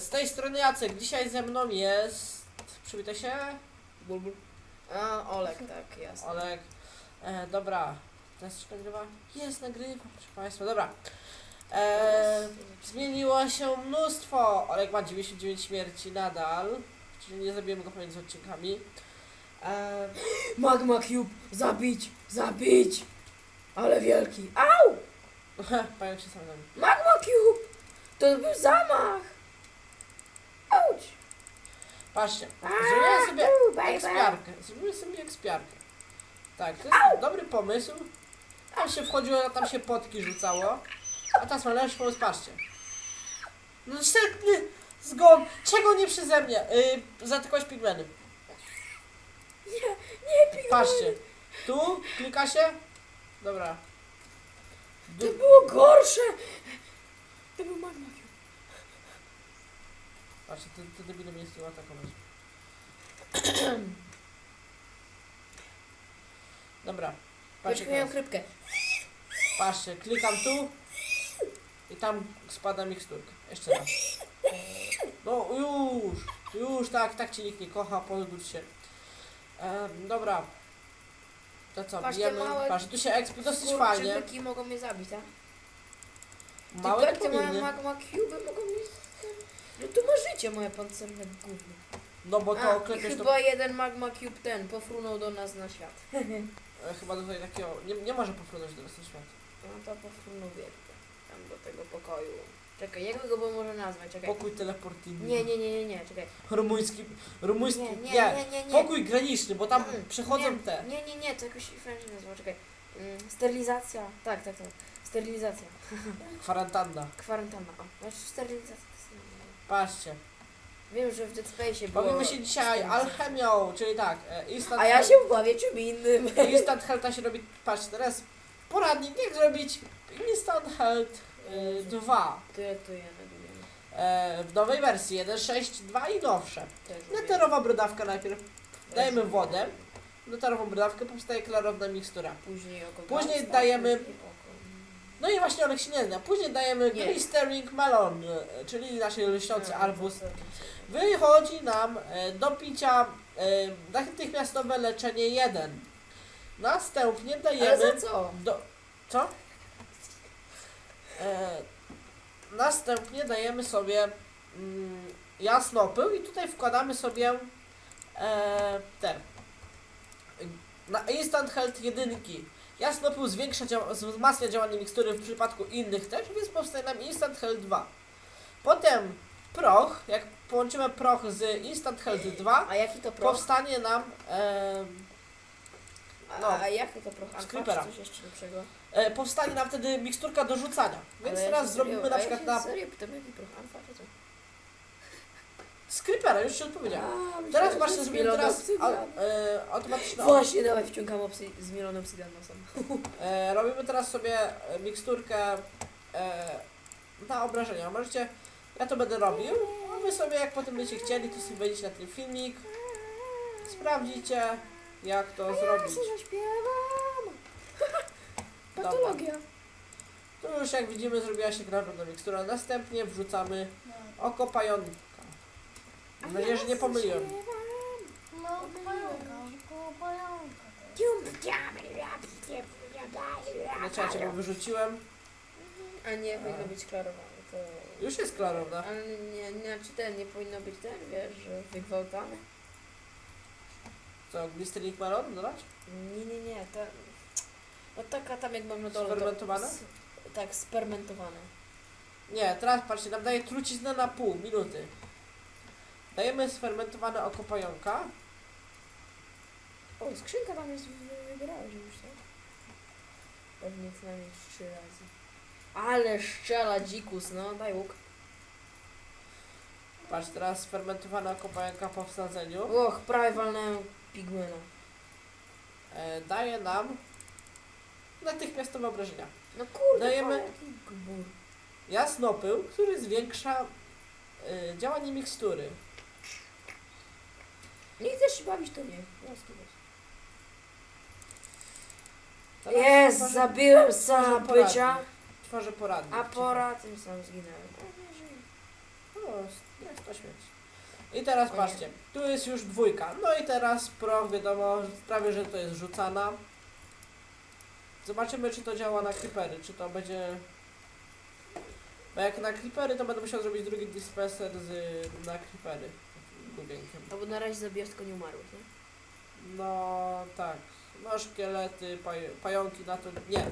z tej strony Jacek. Dzisiaj ze mną jest. Przywitaj się. Bul, bul. A, Olek, tak, jasne. Olek. E, dobra. Teraz czy nagrywa? Jest, nagrywa, proszę Państwa. Dobra. E, zmieniło się mnóstwo. Olek ma 99 śmierci nadal. Czyli nie zabijemy go pomiędzy odcinkami. E, Magma Cube, zabić, zabić! Ale wielki. Au! Pająk się sam nami. Magma Cube! To był zamach! Patrzcie. Zrobiłem sobie ekspiarkę. Zrobiłem sobie ekspiarkę. Tak, to jest dobry pomysł. Tam się wchodziło, tam się potki rzucało. A teraz ma lepszy pomysł, patrzcie. No setny zgon. Czego nie przeze mnie? Yy, zaatakować pigmeny. Nie, nie pigmeny. Patrzcie. Tu klika się. Dobra. To Du- było gorsze! To był Cube. Patrzcie, te, te debile mnie chcą atakować. Dobra. Patrzcie, miałem teraz. krypkę. Patrzcie, klikam tu i tam spada miksturka. Jeszcze raz. No już, już tak, tak cię nikt nie kocha, pozbudź się. Em, dobra. To co, Patrz, te bijemy? małe Patrz, tu się expi dosyć fajnie. Skurczybyki mogą mnie zabić, tak? Małe Te, małe powinny. Magma Cube mogą mnie... No tu ma życie moje pancerne gówno. No bo to A, i oklepiesz to... chyba jeden Magma Cube ten pofrunął do nas na świat. E, Chyba tutaj takiego... Nie, nie może pofrunąć do nas na świat. No to pofrunął wielko. Tam do tego pokoju. Czekaj, jak my go by może nazwać? Czekaj. Pokój teleportinny. Nie, nie, nie, nie, nie, czekaj. Rumuński... Rumuński... Nie, Nie, nie, nie, nie, nie. Pokój graniczny, bo tam Mm, przechodzą nie, te... Nie, nie, nie, to jakoś inaczej nazywa, czekaj. Mm, sterylizacja. Tak, tak, tak. Sterylizacja. Kwarantanna. Kwarantanna. O, znaczy sterylizacja. Patrzcie. Wiem, że w Dead Space było... Bawimy się dzisiaj alchemią, czyli tak, e, instant A ja się bawię czym innym. Instant health się robi, patrz teraz, poradnik jak zrobić instant health y, 2 To ja to ja e, w nowej wersji 1.6.2 i nowsze. Neterowa brodawka najpierw, dajemy wodę, neterową brodawkę, powstaje klarowna mikstura. Później oko Później dajemy-. No i właśnie nie zna. Później dajemy Nie. glistering melon, e, czyli nasz lśniący arbuz. to- Wychodzi nam e, do picia e, natychmiastowe leczenie 1. Następnie Ale dajemy za co? do... Co? E, następnie dajemy sobie mm, jasnopył i tutaj wkładamy sobie e, ten na instant health jedynki. Jasnopył zwiększa, dzia- wzmacnia działanie mikstury w przypadku innych też, więc powstaje nam instant health 2. Potem proch, jak połączymy proch z instant health 2, A jaki to proch? powstanie nam e, A, no. a jaki to proch? Z Alfa creepera. czy coś jeszcze lepszego? e, powstanie nam wtedy miksturka do rzucania. Więc Ale ja teraz się zrobimy serio- na a ja przykład się na Serio, pytam jaki proch? Czy? Z creepera, już ci odpowiedziałem. A, Teraz że zrobimy zmielony teraz a, e, automatyczne Właśnie, dawaj wciągam obsy- zmielony obsydian nosem. e, Robimy teraz sobie miksturkę e, na obrażenia. Możecie, ja to będę robił, a wy sobie jak potem będziecie chcieli, to sobie wejdziecie na ten filmik, sprawdzicie jak to zrobić. zaśpiewam! Patologia. Tu już jak widzimy zrobiła się klarowna mikstura. Następnie wrzucamy oko pająka. Mam nadzieję, że nie pomyliłem. No. Nie czekajcie, bo wyrzuciłem. A nie powinno być klarowane. To... Już jest klarowna. Ale nie, nie, znaczy ten, nie powinno być ten, wiesz, że. Co, glisterik melon dodać? Nie, nie, nie, ta... No taka tam jak mam na dole. to- Sfermentowane? s- Tak, spermentowane. Nie, teraz patrzcie, nam daje truciznę na pół minuty. Dajemy sfermentowane oko pająka. O, skrzynka tam jest, wy- wybierałeś już, tak? Pewnie co najmniej trzy razy. Ale szczela dzikus, no, daj łuk. Patrz, teraz sfermentowane oko pająka po wsadzeniu. Och, prawie walnąłem pigmena. E, daje nam natychmiastowe obrażenia. No kurde, Dajemy- pa, jaki gbur. Jasnopył, który zwiększa e, działanie mikstury. Nie chcesz się bawić, to nie. Jest, zabiłem. Tworzę poradnik. a pora tym sam żyję. jest, to śmieć. I teraz O nie. patrzcie, tu jest już dwójka. No i teraz proch, wiadomo, prawie, że to jest rzucana. Zobaczymy, czy to działa na creepery, czy to będzie... Bo jak na creepery, to będę musiał zrobić drugi dispenser z, na creepery. Gubienkiem. Albo na razie zabijasz tylko nieumarłych, nie? No tak. No szkielety, paj, pająki na to. Nie.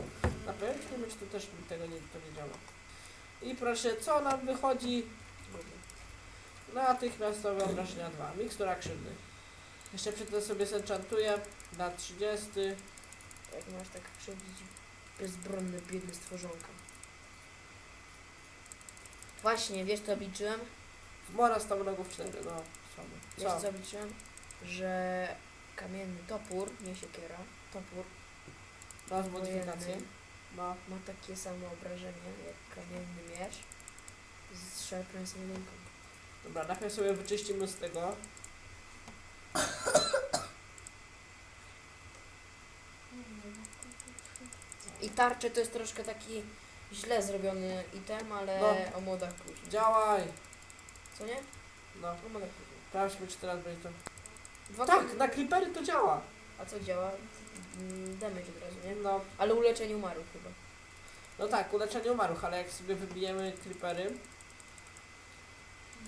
Na pająki nie wiem, czy to też tego nie, to nie działa. I proszę, co nam wychodzi? Natychmiastowe obrażenia 2. Mikstura krzywdy. Jeszcze przedtem sobie zenchantuję na 30. Jak masz tak krzywdzić bezbronne, biedne stworzonka. Właśnie, wiesz co obliczyłem? Mora 100 wrogów 4. No. Wiesz Co? co? Że kamienny topór, nie siekiera, topór Masz modyfikację? wojenny No. ma takie samo obrażenie jak kamienny miecz z szarpającą jedynką. Dobra, najpierw sobie wyczyścimy z tego. I tarcze to jest troszkę taki źle zrobiony item, ale No. o modach później. Działaj! Co nie? No. O modach później. Sprawdźmy, czy teraz będzie to. Dwa Tak, na creepery to działa. A co działa? Mm, Damage od razu, nie? No, Ale uleczenie umarłych chyba. no tak, uleczenie umarłych, ale jak sobie wybijemy creepery,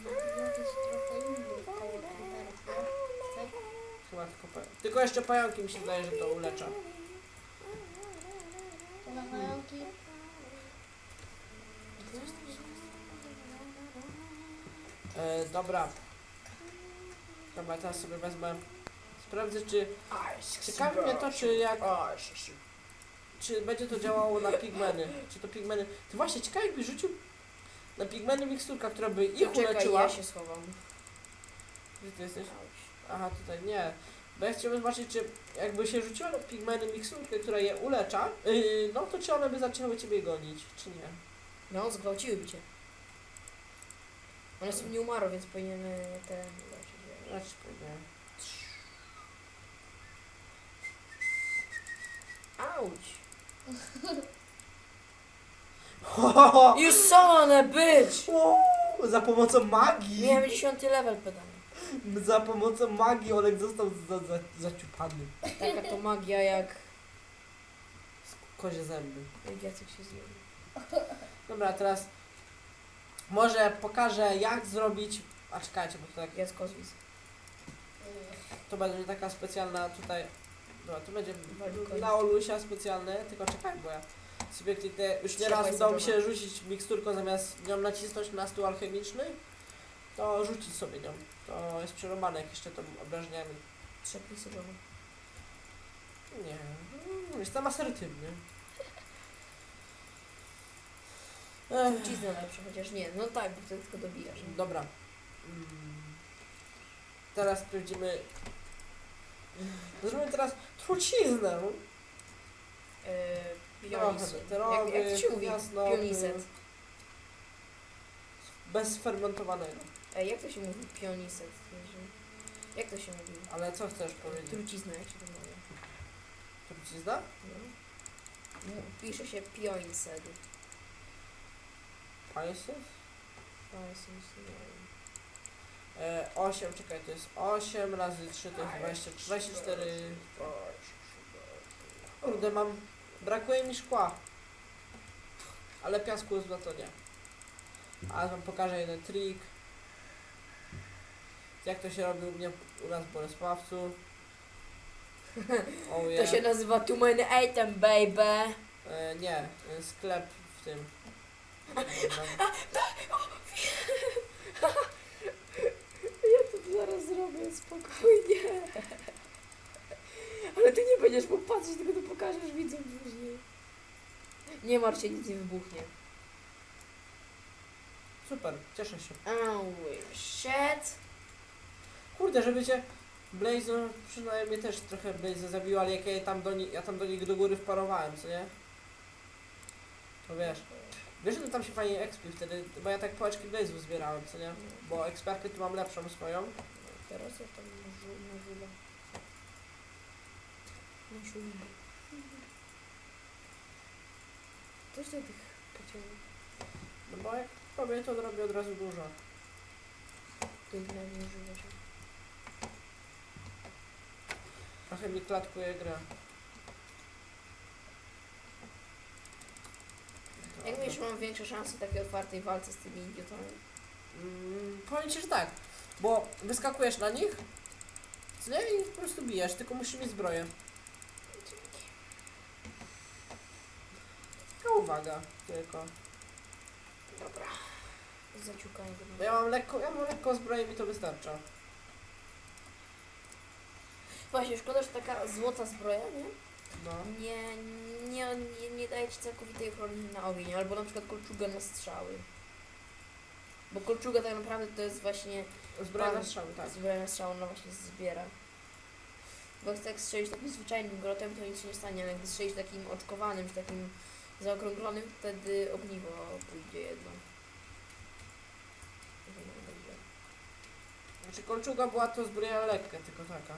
Jakiś trochę inny koło nie? Chcesz? chyba tylko, pa- tylko jeszcze pająki mi się zdaje, że to ulecza. To na pająki? E, dobra. Dobra, teraz sobie wezmę. Sprawdzę, czy. Ciekawi mnie to, czy jak. Czy będzie to działało na pigmeny. Czy to pigmeny. Ty właśnie, ciekawe jakby rzucił na pigmeny miksturka, która by ich Czekaj, uleczyła. ja się schowam. Gdzie ty jesteś? Aha, tutaj nie. Bo ja chciałbym zobaczyć, czy jakby się rzuciła na pigmeny miksturkę, która je ulecza, yy, no to czy one by zaczęły ciebie gonić, czy nie? No, zgwałciłyby cię. One są nieumarłe, więc powinienem te nie. Auć! Of a bitch! ho, Za pomocą magii! Miałem 10 level pedany. Za pomocą magii Olek został za, za, zaciupany. Taka to magia jak... Kozie zęby. Jak Jacek się zjedzie. Dobra, teraz może pokażę jak zrobić... A czekajcie, bo to tak Jacek Kozwis. To będzie taka specjalna tutaj. Dobra, to będzie dla Olusia specjalne, tylko czekaj, bo ja sobie kliknę. Już nie Trzeba raz udało mi się rzucić miksturką zamiast nią nacisnąć na stół alchemiczny, to rzucić sobie nią. To jest przerobane jak jeszcze to obrażeniami. Głowę. Nie, mm, jestem asertywny. Ech, Truciznę lepsze, chociaż nie. No tak, bo to tylko dobijasz. Dobra. Mm. Teraz sprawdzimy. Zrobimy teraz truciznę. Yy, Pionis. Jak, meteorowy, jak to się mówi? jasnowy. Pioniset. Bez fermentowanego. Ej, jak to się mówi? Pioniset. Jak to się mówi? Ale co chcesz powiedzieć? Trucizna, jak się to mówi? Trucizna? No. Pisze się pionised. Pajsy? Pionised, wiem. E, 8, czekaj, to jest 8 razy 3 to jest 20, 24. Kurde, mam. Brakuje mi szkła. Ale piasku za to nie. A wam pokażę jeden trik. Jak to się robi u mnie, u nas w Bolesławcu. Oh To yeah. się nazywa Too Many Item, baby. E, nie, e, sklep w tym. Zaraz zrobię, spokojnie. Ale ty nie będziesz mógł patrzeć, tylko to pokażesz widzom później. Nie martw się, nic nie wybuchnie. Super, cieszę się. Oh shit. Kurde, żeby cię Blaze, przynajmniej też trochę Blaze zabił, ale jak ja tam do, ni- ja tam do nich do góry wparowałem, co nie? To wiesz. Wiesz, że tam się fajnie expi wtedy, bo ja tak pałeczki Blaze'ów zbierałem, co nie? Bo ekspertkę tu mam lepszą swoją. Teraz ja tam na żu- na żula. Na żula. Coś do tych pociągów. No bo jak robię, to robię od razu dużo. Ty ich nawet nie używasz. Trochę mi klatkuje gra. Jak myślisz, mam większe szanse w takiej otwartej walce z tymi idiotami? Mm, powiem ci, że tak. Bo wyskakujesz na nich, co nie? I po prostu bijesz, tylko musisz mieć zbroję. Taka uwaga tylko. Dobra. Zaciukanie go. Bo ja mam lekko, ja mam lekko zbroję mi to wystarcza. Właśnie, szkoda, że taka złota zbroja, nie? No. Nie, nie, nie, nie daje ci całkowitej ochrony na ogień, albo na przykład kolczuga na strzały. Bo kolczuga tak naprawdę to jest właśnie Zbroja na strzały, tak. zbroja na strzał, ona właśnie zbiera. Bo jak tak takim zwyczajnym grotem, to nic się nie stanie, ale jak strzelić takim oczkowanym, czy takim zaokrąglonym, wtedy ogniwo pójdzie jedno. Znaczy kolczuga była to zbroja lekka, tylko taka.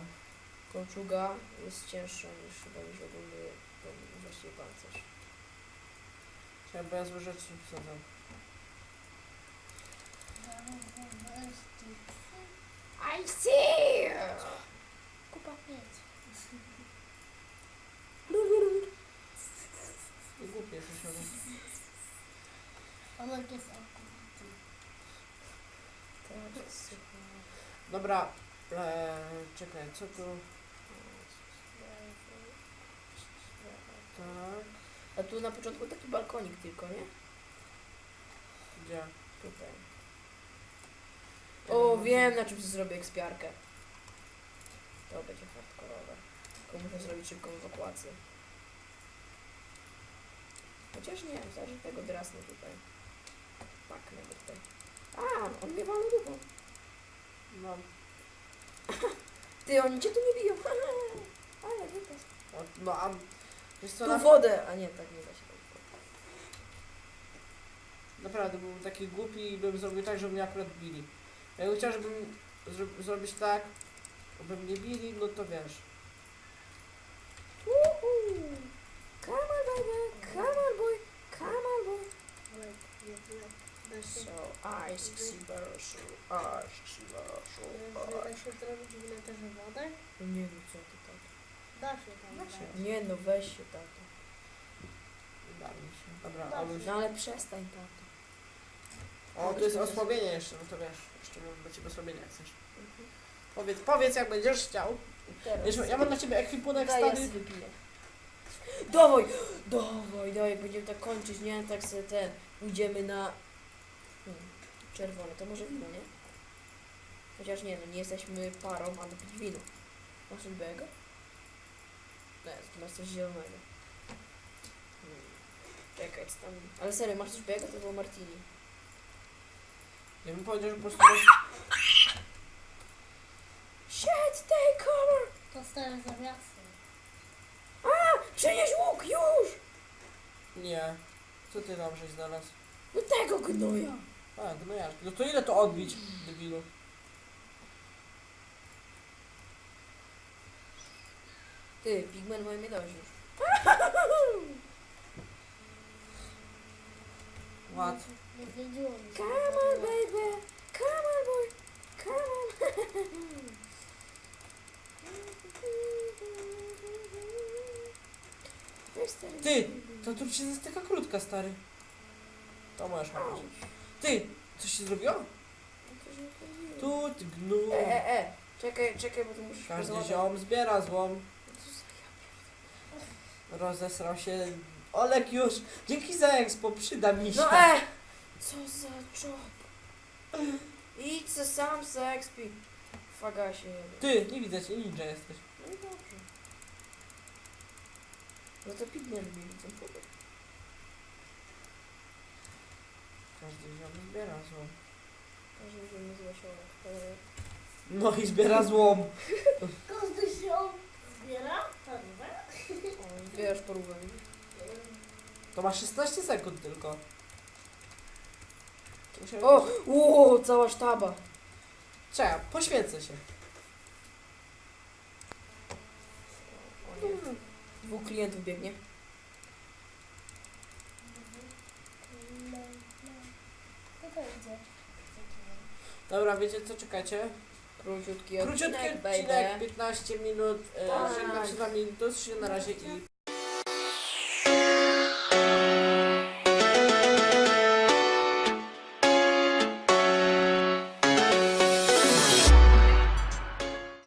Kolczuga jest cięższa niż chyba niż ogólny ten właściwie pancerz. Trzeba bo ja złe rzeczy wsadzam. I see! Kupa pięć. I głupie jesteś, ale... Olek jest. Dobra, eee, czekaj, co tu... Tak, A tu na początku taki balkonik tylko, nie? gdzie? Tutaj. O, wiem na czym zrobię ekspiarkę. To będzie hardkorowe. Tylko muszę zrobić szybką ewakuację. Chociaż nie, zależy od tego drasnę tutaj. Paknę go tutaj. A, on mnie walnął dupą. No, Ty, oni cię tu nie biją. Ale wypas. no a... Wiesz co, Tu na, wodę! A nie, tak nie da się. naprawdę byłem taki głupi i bym zrobił tak, żeby mnie akurat bili. Ja chciał, żebym zro, zrobić tak, żeby mnie bili, no to wiesz. Woohoo! Come on, baby! Come on, boy! Come on, boy! Olek, jednak da się, So, I see Baroshu, I see Baroshu, da się zrobić w neterze wodę? Nie no, co ty tak? Da się tam Da się. dać. Nie no, weź się tato. Udało mi się. Dobra, Dobrze. Oluś. No ale przestań tato. O, to jest osłabienie jeszcze, no to wiesz. Jeszcze mam dla ciebie osłabienie, jak chcesz. Powiedz, powiedz jak będziesz chciał. Teraz. Ja mam dla ciebie ekwipunek Daj, ja stary. sobie wypiję. Dawaj! Dawaj, dawaj, będziemy tak kończyć, nie? Tak sobie ten, pójdziemy na... Hmm, czerwone, to może wino, nie? Chociaż nie, no nie jesteśmy parą, ale pić wino. Masz coś tu masz coś zielonego. Hmm. Czekaj, co tam... Ale serio, masz coś białego? To było martini. Ja bym powiedział, że po prostu masz... Shit, take cover! To stare zawiasy. Przynieś łuk, już! Nie. Co ty tam żeś znalazł? No tego gnoja! A, gnojarki. No to ile to odbić, debilu? Ty, pigment moje mnie już. Ład. Nie. Come on, baby! Come on, boy! Come on! Ty, To tu się zastyka krótka, stary. To Au. mówić. Ty, coś się zrobiło? Tu, ty gnu. E, e, e! Czekaj, czekaj, bo tu muszę Każdy ziom zbiera złom. Rozesrał się. Olek już. Dzięki za expo, przyda mi się. No e! Co za job? Idź se sam se expi. Fagasie jeden. Ty, nie widzę cię, ninja jesteś. No i dobrze. No to pigment mi widzę. Każdy ziom zbiera złom. Każdy się się Olek. To- No i zbiera złom. Każdy się zbiera? Zbierasz porówę. To ma 16 sekund tylko. O! Ło, cała sztaba. Czekaj, poświęcę się. Dwóch klientów biegnie. Dobra, wiecie co, czekajcie. Króciutki Króciutki odcinek, odcinek, baby. 15 minut. E, Tak. żegnam się z wami, do zobaczenia na razie i